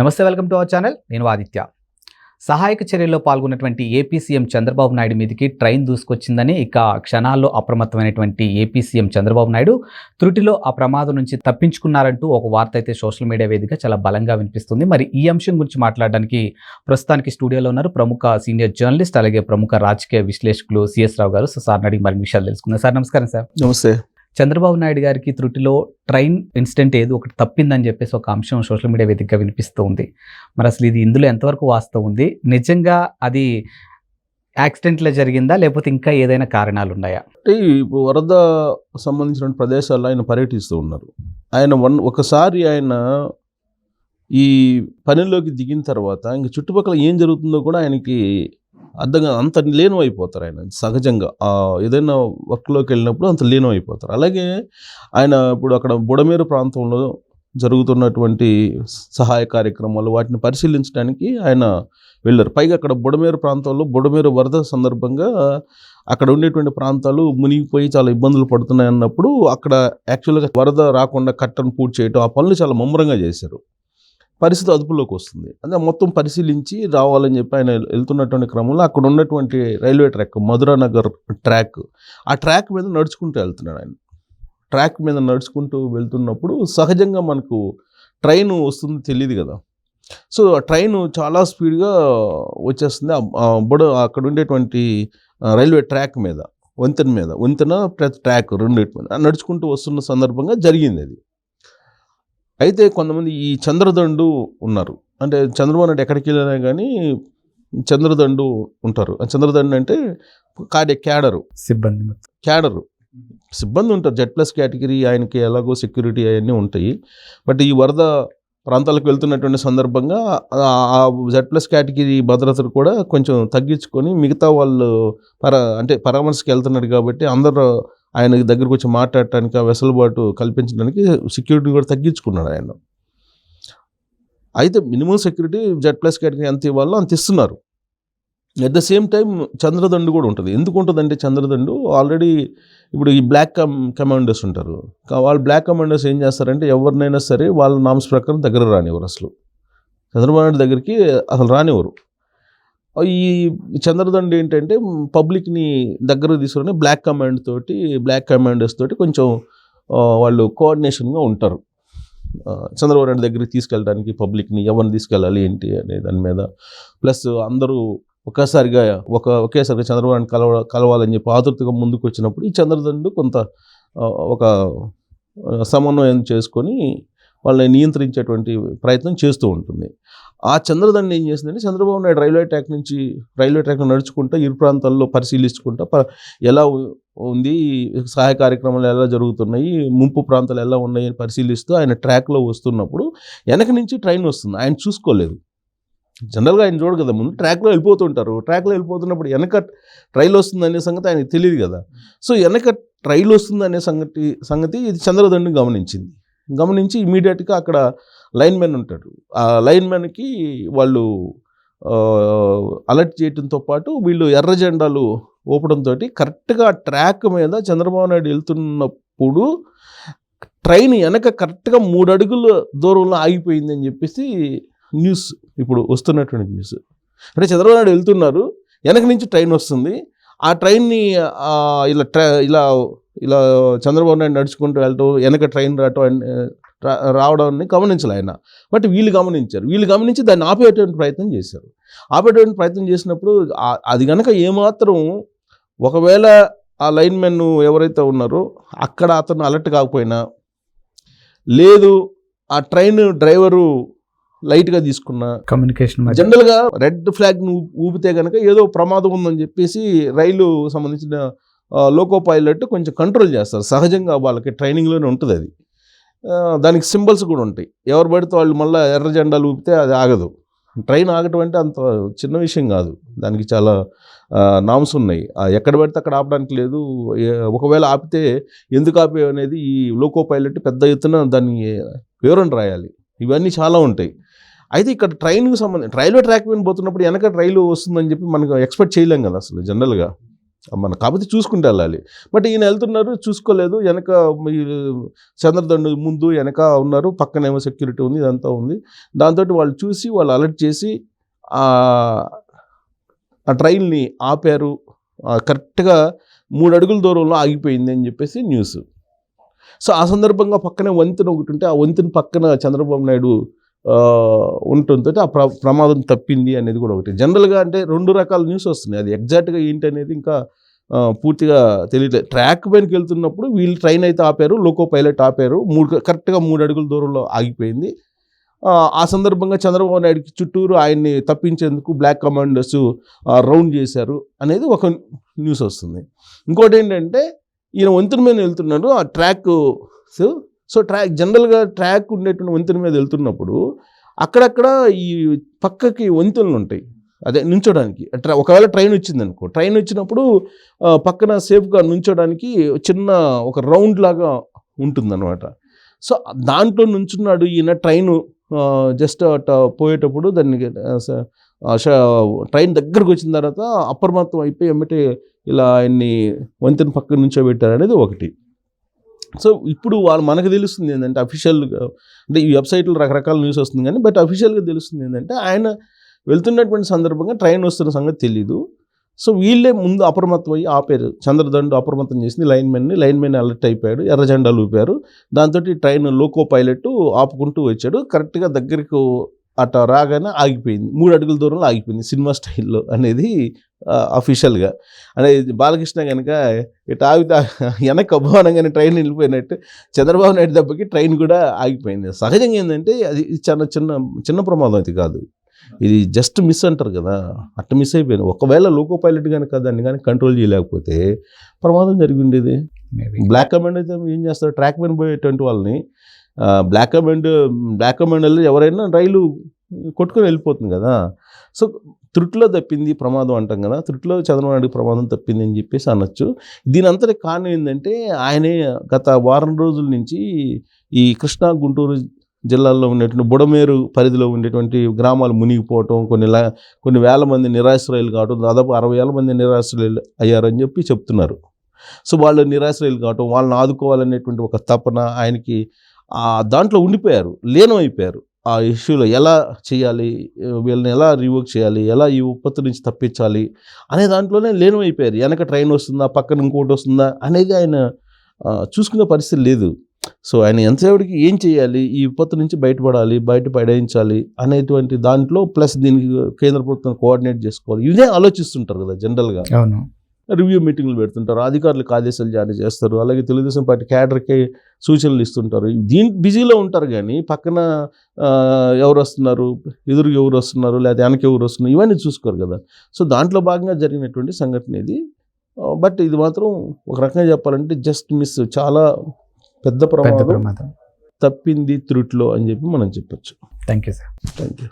నమస్తే welcome to our channel. నేను ఆదిత్య. సహాయక చర్యల్లో పాల్గొన్నటువంటి ఏపీ సీఎం చంద్రబాబు నాయుడు మీదకి ట్రైన్ దూసుకొచ్చిందని ఇక క్షణాల్లో అప్రమత్తమైనటువంటి ఏపీ సీఎం చంద్రబాబు నాయుడు త్రుటిలో ఆ ప్రమాదం నుంచి తప్పించుకున్నారంటూ ఒక వార్త అయితే సోషల్ మీడియా వేదిక చాలా బలంగా వినిపిస్తుంది. మరి ఈ అంశం గురించి మాట్లాడడానికి ప్రస్తుతానికి స్టూడియోలో ఉన్నారు ప్రముఖ సీనియర్ జర్నలిస్ట్ అలాగే ప్రముఖ రాజకీయ విశ్లేషకులు సిఎస్ రావు గారు. సో సార్ అడిగి మరిన్ని విషయాలు తెలుసుకున్నారు సార్ నమస్కారం సార్. నమస్తే. చంద్రబాబు నాయుడు గారికి త్రుటిలో ట్రైన్ ఇన్సిడెంట్ ఏదో ఒకటి తప్పిందని చెప్పేసి ఒక అంశం సోషల్ మీడియా వేదికగా వినిపిస్తూ ఉంది. మరి అసలు ఇది ఇందులో ఎంతవరకు వాస్తవం ఉంది? నిజంగా అది యాక్సిడెంట్లో జరిగిందా? లేకపోతే ఇంకా ఏదైనా కారణాలు ఉన్నాయా? అంటే వరద సంబంధించిన ప్రదేశాల్లో ఆయన పర్యటిస్తూ ఉన్నారు. ఆయన వన్ ఒకసారి ఆయన ఈ పనిలోకి దిగిన తర్వాత ఇంక చుట్టుపక్కల ఏం జరుగుతుందో కూడా ఆయనకి అర్థం కాదు. అంత లీనం అయిపోతారు ఆయన సహజంగా. ఏదైనా వర్క్లోకి వెళ్ళినప్పుడు అంత లీనం అయిపోతారు అలాగే ఆయన ఇప్పుడు అక్కడ బుడమేరు ప్రాంతంలో జరుగుతున్నటువంటి సహాయ కార్యక్రమాలు వాటిని పరిశీలించడానికి ఆయన వెళ్ళారు. పైగా అక్కడ బుడమేరు ప్రాంతంలో బుడమేరు వరద సందర్భంగా అక్కడ ఉండేటువంటి ప్రాంతాలు మునిగిపోయి చాలా ఇబ్బందులు పడుతున్నాయి అన్నప్పుడు అక్కడ యాక్చువల్గా వరద రాకుండా కట్టను పూర్తి చేయటం ఆ పనులు చాలా ముమ్మరంగా చేశారు. పరిస్థితి అదుపులోకి వస్తుంది. అంటే మొత్తం పరిశీలించి రావాలని చెప్పి ఆయన వెళ్తున్నటువంటి క్రమంలో అక్కడ ఉన్నటువంటి railway track Madhura Nagar track ఆ ట్రాక్ మీద నడుచుకుంటూ వెళ్తున్నాడు ఆయన. ట్రాక్ మీద నడుచుకుంటూ వెళ్తున్నప్పుడు సహజంగా మనకు ట్రైన్ వస్తుంది తెలియదు కదా. సో ఆ ట్రైన్ చాలా స్పీడ్గా వచ్చేస్తుంది. ఆ- బుడ అక్కడ ఉండేటువంటి రైల్వే ట్రాక్ మీద వంతెన మీద వంతెన ప్రతి ట్రాక్ రెండింటి మీద నడుచుకుంటూ వస్తున్న సందర్భంగా జరిగింది అది. అయితే కొంతమంది ఈ చంద్రదండు ఉన్నారు. అంటే చంద్రబాబు నాయుడు ఎక్కడికి వెళ్ళినా కానీ చంద్రదండు ఉంటారు. చంద్రదండు అంటే కాడే క్యాడరు. సిబ్బంది క్యాడరు. సిబ్బంది ఉంటారు. జెడ్ ప్లస్ కేటగిరీ ఆయనకి ఎలాగో సెక్యూరిటీ అవన్నీ ఉంటాయి. బట్ ఈ వరద ప్రాంతాలకు వెళ్తున్నటువంటి సందర్భంగా ఆ- జెడ్ ప్లస్ కేటగిరీ భద్రతను కూడా కొంచెం తగ్గించుకొని మిగతా వాళ్ళు పర అంటే పరామర్శకి వెళ్తున్నాడు కాబట్టి అందరూ ఆయన దగ్గరకు వచ్చి మాట్లాడటానికి ఆ వెసులుబాటు కల్పించడానికి సెక్యూరిటీని కూడా తగ్గించుకున్నాడు ఆయన. అయితే minimum security Z plus category ఎంత ఇవ్వాలో అంత ఇస్తున్నారు. At the same time Chandradandu కూడా ఉంటుంది. ఎందుకు ఉంటుందంటే చంద్రదండు ఆల్రెడీ ఇప్పుడు ఈ బ్లాక్ కమ్ కమాండర్స్ ఉంటారు. వాళ్ళు బ్లాక్ కమాండర్స్ ఏం చేస్తారంటే ఎవరినైనా సరే వాళ్ళ నామ్స్ ప్రకారం దగ్గర రానివ్వరు అసలు. చంద్రబాబు నాయుడు దగ్గరికి అసలు రానివ్వరు. ఈ చంద్రదండ ఏంటంటే పబ్లిక్ని దగ్గర తీసుకుని బ్లాక్ కమాండ్ తోటి బ్లాక్ కమాండర్స్ తోటి కొంచెం వాళ్ళు కోఆర్డినేషన్గా ఉంటారు. చంద్రబాబు నాయుడు దగ్గరికి తీసుకెళ్ళడానికి పబ్లిక్ని ఎవరిని తీసుకెళ్ళాలి ఏంటి అనే దాని మీద. ప్లస్ అందరూ ఒకేసారిగా ఒక ఒకేసారిగా చంద్రబాబు నాయుడు కలవ కలవాలని చెప్పి ఆతృతగా ముందుకు వచ్చినప్పుడు ఈ చంద్రదండు కొంత ఒక సమన్వయం చేసుకొని వాళ్ళని నియంత్రించేటువంటి ప్రయత్నం చేస్తూ ఉంటుంది. ఆ చంద్రదండ ఏం చేసిందంటే చంద్రబాబు నాయుడు రైల్వే ట్రాక్ నుంచి రైల్వే ట్రాక్ నడుచుకుంటా ఇరు ప్రాంతాల్లో పరిశీలించుకుంటా ప- ఎలా ఉంది సహాయ కార్యక్రమాలు ఎలా జరుగుతున్నాయి ముంపు ప్రాంతాలు ఎలా ఉన్నాయి అని పరిశీలిస్తూ ఆయన ట్రాక్లో వస్తున్నప్పుడు వెనక నుంచి ట్రైన్ వస్తుంది. ఆయన చూసుకోలేదు. జనరల్గా ఆయన చూడు కదా ముందు ట్రాక్లో వెళ్ళిపోతుంటారు. ట్రాక్లో వెళ్ళిపోతున్నప్పుడు వెనక రైలు వస్తుంది అనే సంగతి ఆయనకు తెలియదు కదా. సో వెనక రైలు వస్తుంది అనే సంగతి సంగతి ఇది చంద్రదండు గమనించింది. గమనించి ఇమీడియట్గా అక్కడ లైన్ మ్యాన్ ఉంటాడు. ఆ లైన్ మ్యాన్కి వాళ్ళు అలర్ట్ చేయడంతో పాటు వీళ్ళు ఎర్ర జెండాలు ఊపడంతో కరెక్ట్గా ట్రాక్ మీద చంద్రబాబు నాయుడు వెళ్తున్నప్పుడు ట్రైన్ వెనక కరెక్ట్గా మూడు అడుగుల దూరంలో ఆగిపోయింది అని చెప్పేసి న్యూస్ ఇప్పుడు వస్తున్నటువంటి న్యూస్. అంటే చంద్రబాబు నాయుడు వెళ్తున్నారు వెనక నుంచి ట్రైన్ వస్తుంది. ఆ ట్రైన్ని ఇలా ట్రా ఇలా ఇలా చంద్రబాబు నాయుడు నడుచుకుంటూ వెళ్ళటం వెనక ట్రైన్ రావటం రావడాన్ని గమనించాలి ఆయన. బట్ వీళ్ళు గమనించారు. వీళ్ళు గమనించి దాన్ని ఆపేటువంటి ప్రయత్నం చేశారు. ఆపేటువంటి ప్రయత్నం చేసినప్పుడు అది కనుక ఏమాత్రం ఒకవేళ ఆ లైన్ మెన్ ఎవరైతే ఉన్నారో అక్కడ అతను అలర్ట్ కాకపోయినా లేదు ఆ ట్రైన్ డ్రైవరు లైట్గా తీసుకున్నా కమ్యూనికేషన్ జనరల్గా రెడ్ ఫ్లాగ్ను ఊపితే కనుక ఏదో ప్రమాదం ఉందని చెప్పేసి రైలు సంబంధించిన లోకో పైలట్ కొంచెం కంట్రోల్ చేస్తారు. సహజంగా వాళ్ళకి ట్రైనింగ్లోనే ఉంటుంది అది. దానికి సింబల్స్ కూడా ఉంటాయి. ఎవరు పడితే వాళ్ళు మళ్ళీ ఎర్ర జెండాలు ఊపితే అది ఆగదు. ట్రైన్ ఆగటం అంటే అంత చిన్న విషయం కాదు. దానికి చాలా నామ్స్ ఉన్నాయి. ఎక్కడ పడితే అక్కడ ఆపడానికి లేదు. ఒకవేళ ఆపితే ఎందుకు ఆపే అనేది ఈ లోకో పైలట్ పెద్ద ఎత్తున దాన్ని వివరణ రాయాలి. ఇవన్నీ చాలా ఉంటాయి. అయితే ఇక్కడ ట్రైన్కి సంబంధించి రైల్వే ట్రాక్ మీద పోతున్నప్పుడు వెనక రైలు వస్తుందని చెప్పి మనకు ఎక్స్పెక్ట్ చేయలేం కదా అసలు జనరల్గా మన కాకపోతే చూసుకుంటూ వెళ్ళాలి. బట్ ఈయన వెళ్తున్నారు చూసుకోలేదు. వెనక ఈ చంద్రదండు ముందు వెనక ఉన్నారు. పక్కనేమో సెక్యూరిటీ ఉంది ఇదంతా ఉంది. దాంతో వాళ్ళు చూసి వాళ్ళు అలర్ట్ చేసి ఆ ట్రైన్ని ఆపారు. కరెక్ట్గా మూడు అడుగుల దూరంలో ఆగిపోయింది అని చెప్పేసి న్యూస్. సో ఆ సందర్భంగా పక్కనే వంతెన ఒకటి ఉంటే ఆ వంతెన పక్కన చంద్రబాబు నాయుడు ఆ, ఆ ప్ర ప్రమాదం తప్పింది అనేది కూడా ఒకటి. జనరల్గా అంటే రెండు రకాల న్యూస్ వస్తున్నాయి. అది ఎగ్జాక్ట్గా ఏంటి అనేది ఇంకా పూర్తిగా తెలియట్లేదు. ట్రాక్ పైనకి వెళ్తున్నప్పుడు వీళ్ళు ట్రైన్ అయితే ఆపారు లోకో పైలట్ ఆపారు. మూడు కరెక్ట్గా మూడు అడుగుల దూరంలో ఆగిపోయింది. ఆ, సందర్భంగా చంద్రబాబు నాయుడుకి చుట్టూరు ఆయన్ని తప్పించేందుకు బ్లాక్ కమాండర్స్ రౌండ్ చేశారు అనేది ఒక న్యూస్ వస్తుంది. ఇంకోటి ఏంటంటే ఈయన వంతుని మీద వెళ్తున్నాడు ఆ ట్రాక్ సో ట్రాక్ జనరల్గా ట్రాక్ ఉండేటువంటి వంతెన మీద వెళ్తున్నప్పుడు అక్కడక్కడ ఈ పక్కకి వంతెనలు ఉంటాయి. అదే నుంచోడానికి. ట్రా ఒకవేళ ట్రైన్ వచ్చింది అనుకో ట్రైన్ వచ్చినప్పుడు పక్కన సేఫ్గా నుంచోడానికి చిన్న ఒక రౌండ్ లాగా ఉంటుందన్నమాట. సో దాంట్లో నుంచున్నాడు ఈయన ట్రైన్ జస్ట్ అట్ట పోయేటప్పుడు దాన్ని ట్రైన్ దగ్గరకు వచ్చిన తర్వాత అప్రమత్తం అయిపోయి ఎమ్మటే ఇలా ఆయన్ని వంతెన పక్కన నుంచోబెట్టారు అనేది ఒకటి. సో ఇప్పుడు వాళ్ళు మనకు తెలుస్తుంది ఏంటంటే అఫీషియల్గా అంటే ఈ వెబ్సైట్లో రకరకాల న్యూస్ వస్తుంది కానీ బట్ అఫీషియల్గా తెలుస్తుంది ఏంటంటే ఆయన వెళ్తున్నటువంటి సందర్భంగా ట్రైన్ వస్తున్న సంగతి తెలీదు. సో వీళ్ళే ముందు అప్రమత్తం అయ్యి ఆపారు. చంద్రదండు అప్రమత్తం చేసింది లైన్ లైన్మెన్ లైన్ అలర్ట్ అయిపోయాడు ఎర్ర జెండాలు ఊపారు దాంతో ట్రైన్ లోకో పైలట్ ఆపుకుంటూ వచ్చాడు. కరెక్ట్గా దగ్గరికి అట్ట రాగానే ఆగిపోయింది. మూడు అడుగుల దూరంలో ఆగిపోయింది సినిమా స్టైల్లో అనేది అఫీషియల్గా అంటే బాలకృష్ణ కనుక ఇటు ఆగితే వెనక అభిమానంగానే ట్రైన్ వెళ్ళిపోయినట్టు చంద్రబాబు నాయుడు దెబ్బకి ట్రైన్ కూడా ఆగిపోయింది. సహజంగా ఏంటంటే అది చాలా చిన్న చిన్న ప్రమాదం అయితే కాదు. ఇది జస్ట్ మిస్ అంటారు కదా. అట్ట మిస్ అయిపోయింది. ఒకవేళ లోకో పైలట్ కనుక దాన్ని కానీ కంట్రోల్ చేయలేకపోతే ప్రమాదం జరిగి ఉండేది. బ్లాక్ కమాండ్ అయితే ఏం చేస్తారు ట్రాక్ మీద పోయేటువంటి వాళ్ళని బ్లాక్ అమెండ్ బ్లాక్ కమాండర్లు ఎవరైనా రైలు కొట్టుకొని వెళ్ళిపోతుంది కదా. సో త్రుట్లో తప్పింది ప్రమాదం అంటాం కదా. త్రుట్లో చంద్రబాబు నాయుడు ప్రమాదం తప్పింది అని చెప్పేసి అనొచ్చు. దీని అంతటి కారణం ఏంటంటే ఆయనే గత వారం రోజుల నుంచి ఈ కృష్ణా గుంటూరు జిల్లాల్లో ఉండేటువంటి బుడమేరు పరిధిలో ఉండేటువంటి గ్రామాలు మునిగిపోవటం కొన్ని లా- కొన్ని వేల మంది నిరాశ్రయులు కావటం దాదాపు అరవై వేల మంది నిరాశ్రయులు అయ్యారని చెప్పి చెప్తున్నారు. సో వాళ్ళు నిరాశ్రయులు కావటం వాళ్ళని ఆదుకోవాలనేటువంటి ఒక తపన ఆయనకి దాంట్లో ఉండిపోయారు లీనమైపోయారు. ఆ ఇష్యూలో ఎలా చేయాలి వీళ్ళని ఎలా రివోక్ చేయాలి ఎలా ఈ ఉత్పత్తి నుంచి తప్పించాలి అనే దాంట్లోనే లీనమైపోయారు. వెనక ట్రైన్ వస్తుందా పక్కన ఇంకోటి వస్తుందా అనేది ఆయన చూసుకునే పరిస్థితి లేదు. సో ఆయన ఎంతసేపటికి ఏం చేయాలి ఈ విపత్తు నుంచి బయటపడాలి బయట పడేయించాలి అనేటువంటి దాంట్లో ప్లస్ దీనికి కేంద్ర ప్రభుత్వం కోఆర్డినేట్ చేసుకోవాలి. ఇదే ఆలోచిస్తుంటారు కదా జనరల్గా. అవును. రివ్యూ మీటింగ్లు పెడుతుంటారు అధికారులకు ఆదేశాలు జారీ చేస్తారు అలాగే తెలుగుదేశం పార్టీ క్యాడర్కి సూచనలు ఇస్తుంటారు. దీని బిజీలో ఉంటారు కానీ పక్కన ఎవరు వస్తున్నారు ఎదురుగా ఎవరు వస్తున్నారు లేదా వెనక ఎవరు వస్తున్నారు ఇవన్నీ చూసుకోరు కదా. సో దాంట్లో భాగంగా జరిగినటువంటి సంఘటన ఇది. బట్ ఇది మాత్రం ఒక రకంగా చెప్పాలంటే జస్ట్ మిస్ చాలా పెద్ద ప్రమాదం. తప్పింది త్రుట్లో అని చెప్పి మనం చెప్పొచ్చు. Thank you sir. Thank you